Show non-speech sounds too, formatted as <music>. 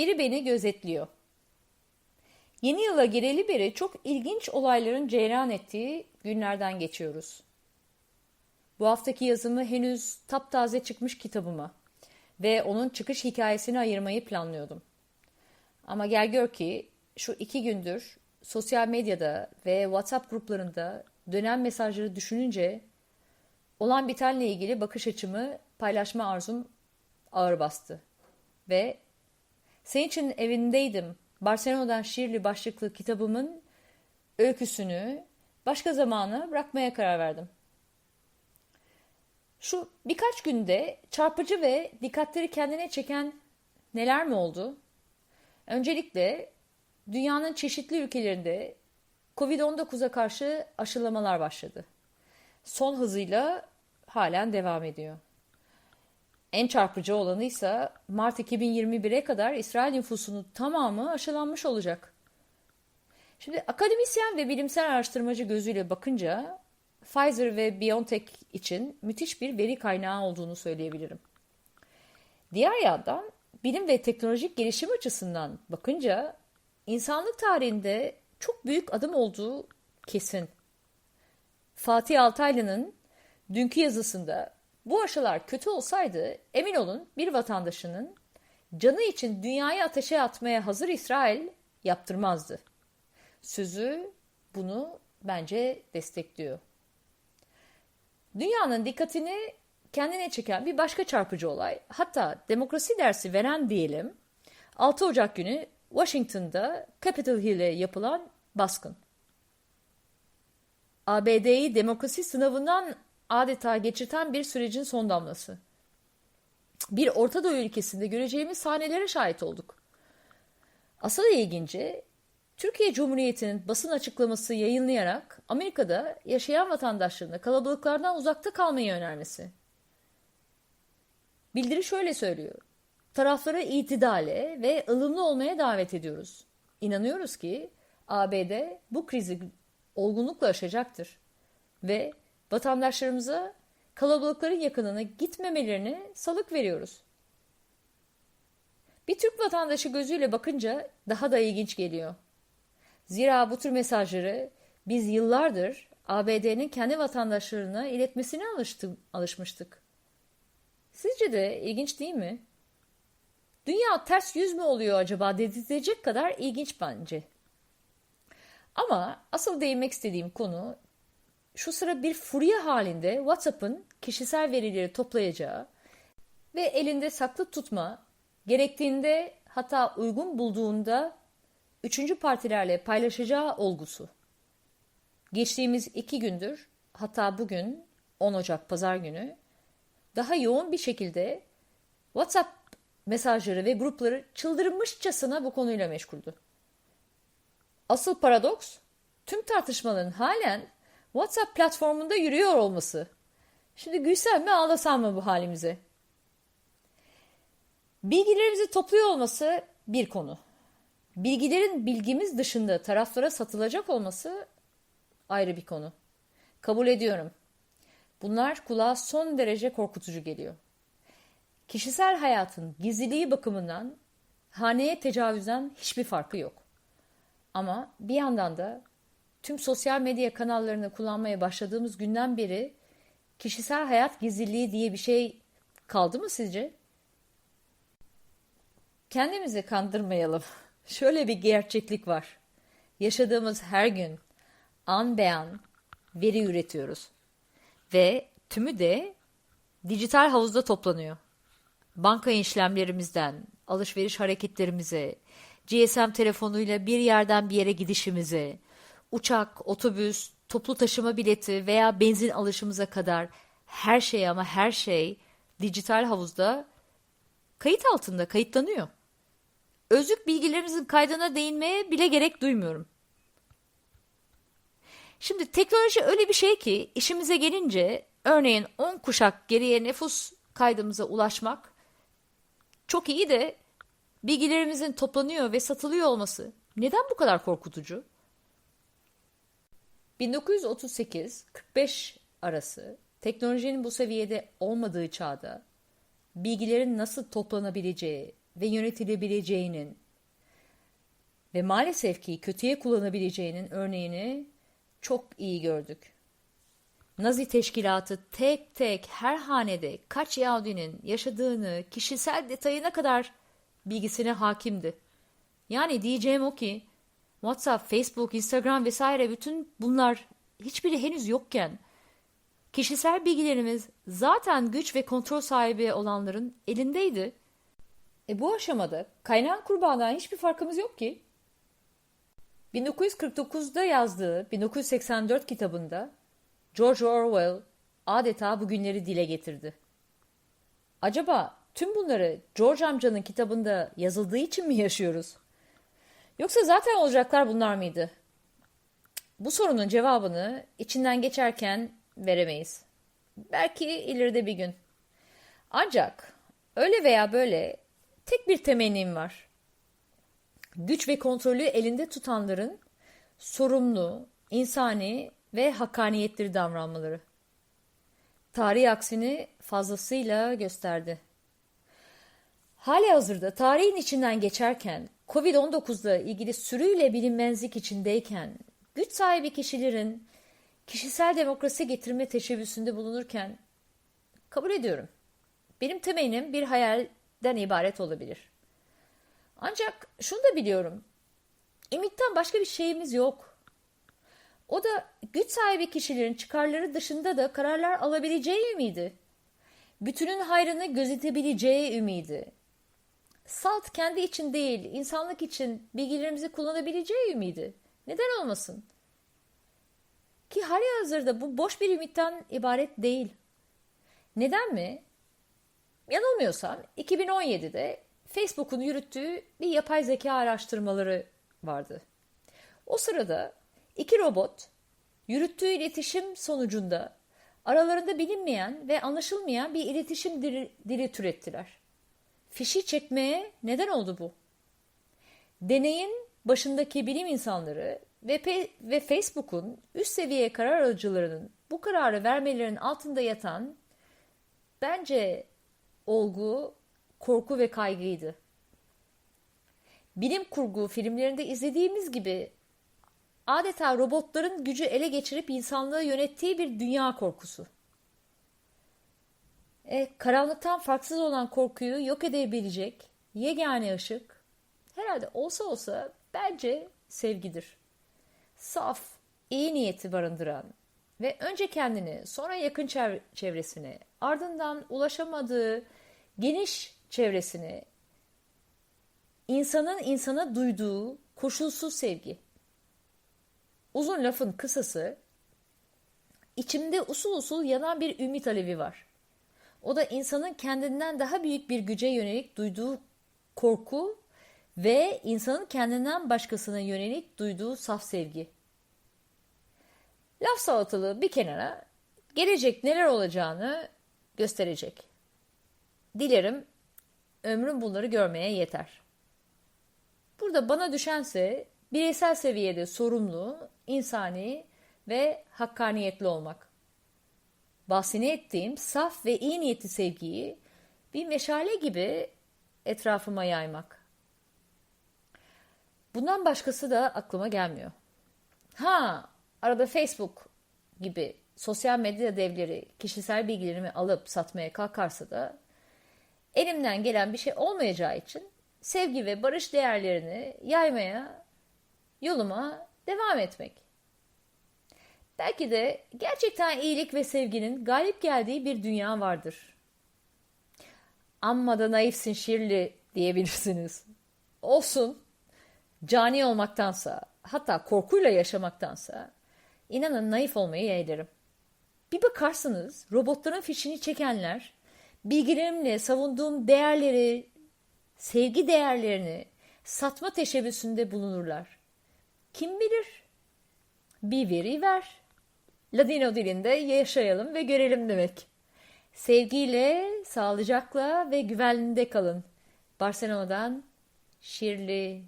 Biri beni gözetliyor. Yeni yıla gireli beri çok ilginç olayların cereyan ettiği günlerden geçiyoruz. Bu haftaki yazımı henüz taptaze çıkmış kitabıma ve onun çıkış hikayesini ayırmayı planlıyordum. Ama gel gör ki şu iki gündür sosyal medyada ve WhatsApp gruplarında dönen mesajları düşününce olan bitenle ilgili bakış açımı paylaşma arzum ağır bastı. Ve senin için evindeydim Barcelona'dan şiirli başlıklı kitabımın öyküsünü başka zamana bırakmaya karar verdim. Şu birkaç günde çarpıcı ve dikkatleri kendine çeken neler mi oldu? Öncelikle dünyanın çeşitli ülkelerinde Covid-19'a karşı aşılamalar başladı. Son hızıyla halen devam ediyor. En çarpıcı olanı ise Mart 2021'e kadar İsrail nüfusunun tamamı aşılanmış olacak. Şimdi akademisyen ve bilimsel araştırmacı gözüyle bakınca Pfizer ve BioNTech için müthiş bir veri kaynağı olduğunu söyleyebilirim. Diğer yandan bilim ve teknolojik gelişim açısından bakınca insanlık tarihinde çok büyük adım olduğu kesin. Fatih Altaylı'nın dünkü yazısında bu aşılar kötü olsaydı emin olun bir vatandaşının canı için dünyayı ateşe atmaya hazır İsrail yaptırmazdı. Sözü bunu bence destekliyor. Dünyanın dikkatini kendine çeken bir başka çarpıcı olay, hatta demokrasi dersi veren diyelim, 6 Ocak günü Washington'da Capitol Hill'e yapılan baskın. ABD'yi demokrasi sınavından adeta geçirten bir sürecin son damlası. Bir Orta Doğu ülkesinde göreceğimiz sahnelere şahit olduk. Asıl ilginci Türkiye Cumhuriyeti'nin basın açıklaması yayınlayarak Amerika'da yaşayan vatandaşlarına kalabalıklardan uzakta kalmayı önermesi. Bildiri şöyle söylüyor. Taraflara itidale ve ılımlı olmaya davet ediyoruz. İnanıyoruz ki ABD bu krizi olgunlukla aşacaktır ve vatandaşlarımıza kalabalıkların yakınına gitmemelerini salık veriyoruz. Bir Türk vatandaşı gözüyle bakınca daha da ilginç geliyor. Zira bu tür mesajları biz yıllardır ABD'nin kendi vatandaşlarına iletmesine alıştı, alışmıştık. Sizce de ilginç değil mi? Dünya ters yüz mü oluyor acaba dedirtecek kadar ilginç bence. Ama asıl değinmek istediğim konu şu sıra bir furya halinde WhatsApp'ın kişisel verileri toplayacağı ve elinde saklı tutma, gerektiğinde hatta uygun bulduğunda üçüncü partilerle paylaşacağı olgusu. Geçtiğimiz iki gündür hatta bugün 10 Ocak Pazar günü daha yoğun bir şekilde WhatsApp mesajları ve grupları çıldırmışçasına bu konuyla meşguldü. Asıl paradoks tüm tartışmaların halen WhatsApp platformunda yürüyor olması. Şimdi gülsem mi ağlasam mı bu halimize? Bilgilerimizi topluyor olması bir konu. Bilgilerin bilgimiz dışında taraflara satılacak olması ayrı bir konu. Kabul ediyorum. Bunlar kulağa son derece korkutucu geliyor. Kişisel hayatın gizliliği bakımından haneye tecavüzden hiçbir farkı yok. Ama bir yandan da tüm sosyal medya kanallarını kullanmaya başladığımız günden beri kişisel hayat gizliliği diye bir şey kaldı mı sizce? Kendimizi kandırmayalım. <laughs> Şöyle bir gerçeklik var. Yaşadığımız her gün an beyan veri üretiyoruz. Ve tümü de dijital havuzda toplanıyor. Banka işlemlerimizden, alışveriş hareketlerimize, GSM telefonuyla bir yerden bir yere gidişimize, uçak, otobüs, toplu taşıma bileti veya benzin alışımıza kadar her şey ama her şey dijital havuzda kayıt altında kayıtlanıyor. Özlük bilgilerimizin kaydına değinmeye bile gerek duymuyorum. Şimdi teknoloji öyle bir şey ki işimize gelince örneğin 10 kuşak geriye nüfus kaydımıza ulaşmak çok iyi de bilgilerimizin toplanıyor ve satılıyor olması neden bu kadar korkutucu? 1938-45 arası teknolojinin bu seviyede olmadığı çağda bilgilerin nasıl toplanabileceği ve yönetilebileceğinin ve maalesef ki kötüye kullanabileceğinin örneğini çok iyi gördük. Nazi teşkilatı tek tek her hanede kaç Yahudinin yaşadığını kişisel detayına kadar bilgisine hakimdi. Yani diyeceğim o ki WhatsApp, Facebook, Instagram vesaire bütün bunlar hiçbiri henüz yokken kişisel bilgilerimiz zaten güç ve kontrol sahibi olanların elindeydi. E bu aşamada kaynağın kurbanından hiçbir farkımız yok ki. 1949'da yazdığı 1984 kitabında George Orwell adeta bugünleri dile getirdi. Acaba tüm bunları George amcanın kitabında yazıldığı için mi yaşıyoruz? Yoksa zaten olacaklar bunlar mıydı? Bu sorunun cevabını içinden geçerken veremeyiz. Belki ileride bir gün. Ancak öyle veya böyle tek bir temennim var. Güç ve kontrolü elinde tutanların sorumlu, insani ve hakkaniyetli davranmaları. Tarih aksini fazlasıyla gösterdi. Hali hazırda tarihin içinden geçerken, Covid-19'la ilgili sürüyle bilinmezlik içindeyken, güç sahibi kişilerin kişisel demokrasi getirme teşebbüsünde bulunurken kabul ediyorum. Benim temelim bir hayalden ibaret olabilir. Ancak şunu da biliyorum. Ümitten başka bir şeyimiz yok. O da güç sahibi kişilerin çıkarları dışında da kararlar alabileceği ümidi. Bütünün hayrını gözetebileceği ümidi. Salt kendi için değil, insanlık için bilgilerimizi kullanabileceği ümidi. Neden olmasın? Ki hali hazırda bu boş bir ümitten ibaret değil. Neden mi? Yanılmıyorsam 2017'de Facebook'un yürüttüğü bir yapay zeka araştırmaları vardı. O sırada iki robot yürüttüğü iletişim sonucunda aralarında bilinmeyen ve anlaşılmayan bir iletişim dili, dili türettiler. Fişi çekmeye neden oldu bu? Deneyin başındaki bilim insanları ve, ve Facebook'un üst seviye karar alıcılarının bu kararı vermelerinin altında yatan bence olgu, korku ve kaygıydı. Bilim kurgu filmlerinde izlediğimiz gibi adeta robotların gücü ele geçirip insanlığı yönettiği bir dünya korkusu. E, karanlıktan farksız olan korkuyu yok edebilecek yegane ışık herhalde olsa olsa bence sevgidir. Saf, iyi niyeti barındıran ve önce kendini sonra yakın çevresine ardından ulaşamadığı geniş çevresine insanın insana duyduğu koşulsuz sevgi. Uzun lafın kısası içimde usul usul yanan bir ümit alevi var. O da insanın kendinden daha büyük bir güce yönelik duyduğu korku ve insanın kendinden başkasına yönelik duyduğu saf sevgi. Laf salatalığı bir kenara gelecek neler olacağını gösterecek. Dilerim ömrüm bunları görmeye yeter. Burada bana düşense bireysel seviyede sorumlu, insani ve hakkaniyetli olmak. Bahsini ettiğim saf ve iyi niyetli sevgiyi bir meşale gibi etrafıma yaymak. Bundan başkası da aklıma gelmiyor. Ha, arada Facebook gibi sosyal medya devleri kişisel bilgilerimi alıp satmaya kalkarsa da elimden gelen bir şey olmayacağı için sevgi ve barış değerlerini yaymaya yoluma devam etmek. Belki de gerçekten iyilik ve sevginin galip geldiği bir dünya vardır. Amma da naifsin Şirli diyebilirsiniz. Olsun. Cani olmaktansa, hatta korkuyla yaşamaktansa inanın naif olmayı yeğlerim. Bir bakarsınız robotların fişini çekenler bilgilerimle savunduğum değerleri, sevgi değerlerini satma teşebbüsünde bulunurlar. Kim bilir? Bir veri ver. Ladino dilinde yaşayalım ve görelim demek. Sevgiyle, sağlıcakla ve güvenliğinde kalın. Barcelona'dan Şirli